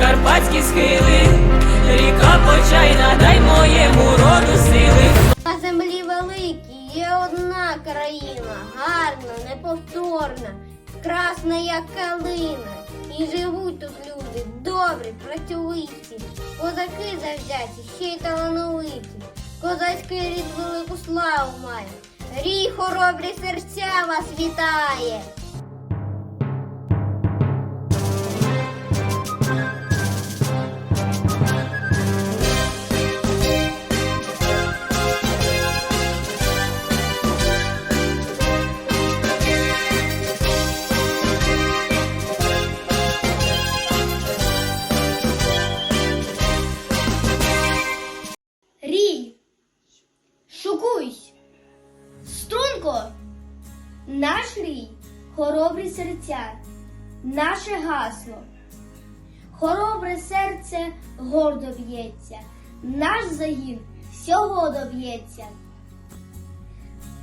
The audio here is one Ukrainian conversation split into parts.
карпатські схили, ріка почайна, дай моєму роду сили. На землі великій є одна країна, гарна, неповторна, красна, як калина. І живуть тут люди добрі, працьовиті, козаки завзяті, ще й талановиті. Козацький рід велику славу має. Рій хоробрі серця вас вітає. Наш хоробрі серця, наше гасло. Хоробре серце гордо б'ється, наш загін всього доб'ється.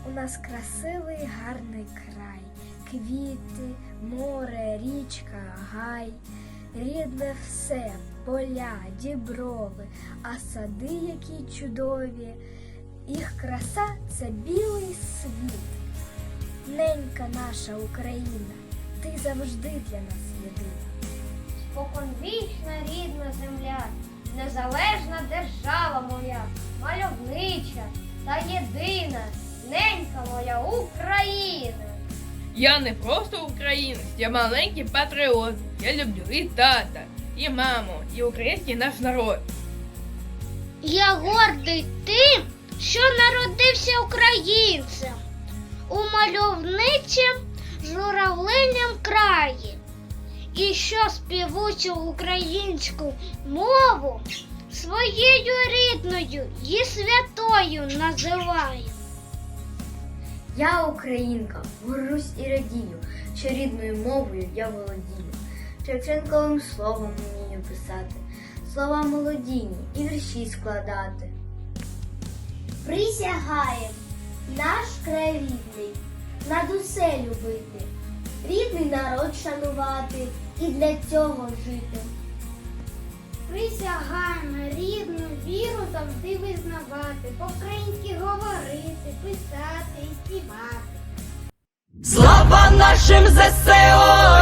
У нас красивий гарний край, квіти, море, річка, гай, рідне все, поля, діброви, а сади які чудові. Їх краса це білий світ. Ненька наша Україна, ти завжди для нас єдина. Споконвічна рідна земля, незалежна держава моя, мальовнича та єдина, ненька моя Україна. Я не просто українець, я маленький патріот. Я люблю і тата, і маму, і український наш народ. Я гордий тим, що народився українцем у мальовничим журавлиням краї, і що співучу українську мову своєю рідною і святою називаю. Я українка, горжусь і радію, що рідною мовою я володію. Шевченковим словом вмію писати, слова молодійні і вірші складати. Присягаєм наш край рідний, над усе любити, рідний народ шанувати і для цього жити. Присягаємо рідну віру завжди визнавати, по-українськи говорити, писати і співати. Слава нашим ЗСО